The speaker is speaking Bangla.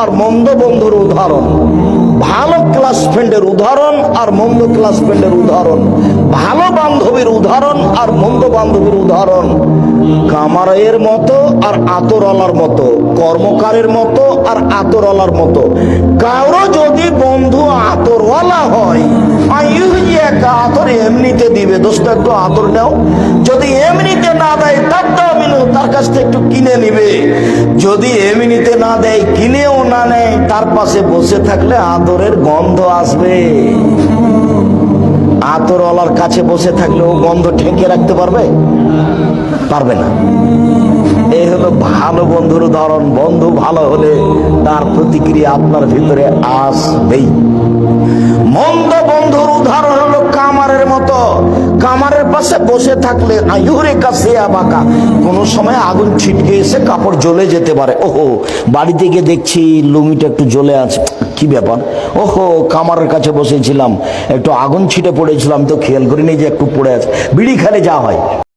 আর মন্দ বন্ধুর উদাহরণ। ভালো ক্লাস ফ্রেন্ডের উদাহরণ আর মন্দ ক্লাস ফ্রেন্ডের উদাহরণ। ভালো বান্ধবীর উদাহরণ আর মন্দ বান্ধবীর উদাহরণ। কামারের মতো আর আতরওয়ালার মতো, কর্মকারের মতো আর আতরওয়ালার মতো। কারও যদি বন্ধু আতরওয়ালা হয় আইয়ুহি একা আতর এমনিতে দিবে, দোস্ত একটু আতর নাও। যদি এমনিতে না দেয় তার তার কাছ থেকে একটু কিনে নিবে। যদি এমনিতে না দেয়, কিনেও না নেই, তার পাশে বসে থাকলে আদরের গন্ধ আসবে। আতরওয়ালার কাছে বসে থাকলে ও গন্ধ ঠেকে রাখতে পারবে? পারবে না। এই হলো ভালো বন্ধুর ধরন বন্ধু ভালো হলে তার প্রতিক্রিয়া আপনার ভিতরে আসবেই। মন্দ মতো কামারের পাশে বসে থাকলে আয়ুরে কাছে বাঁকা কোনো সময় আগুন ছিটকে এসে কাপড় জ্বলে যেতে পারে। ওহো, বাড়িতে গিয়ে দেখছি লুঙ্গিটা একটু জ্বলে আছে। কি ব্যাপার? ওহো, কামারের কাছে বসেছিলাম। একটু আগুন ছিটে পড়েছিলাম, তো খেয়াল করিনি যে একটু পড়ে আছে। বিড়ি খালে যা হয়।